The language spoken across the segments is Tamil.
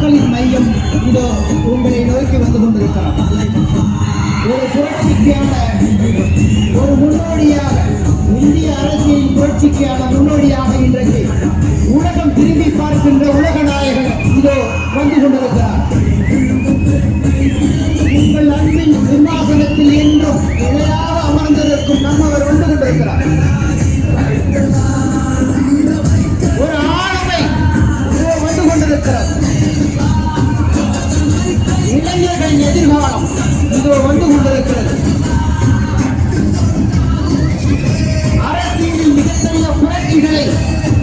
மக்களின் மையம் இதோ உங்களை நோக்கி வந்து கொண்டிருக்கிறார். ஒரு புரட்சிக்கான ஒரு முன்னோடியாக இந்திய அரசியலின் புரட்சிக்கான முன்னோடியாக இன்றைக்கு உலகம் திரும்பி பார்க்கின்ற உலக நாயகன் இதோ வந்து கொண்டிருக்கிறார். உங்கள் அன்பின் சிம்மாசனத்தில் என்றும் நிலையாக அமர்ந்திருக்கும் நம்மவர் வந்து கொண்டிருக்கிறார். নেই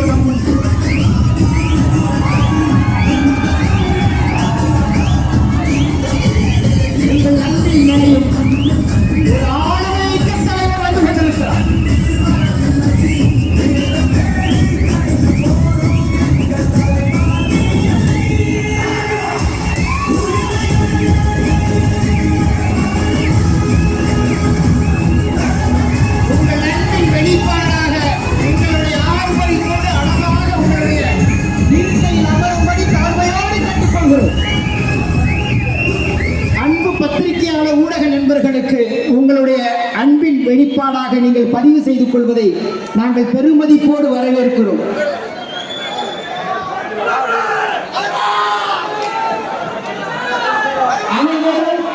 Deus, a polícia. செயல்பாடாக நீங்கள் பதிவு செய்து கொள்வதை நாங்கள் பெருமதிப்போடு வரவேற்கிறோம்.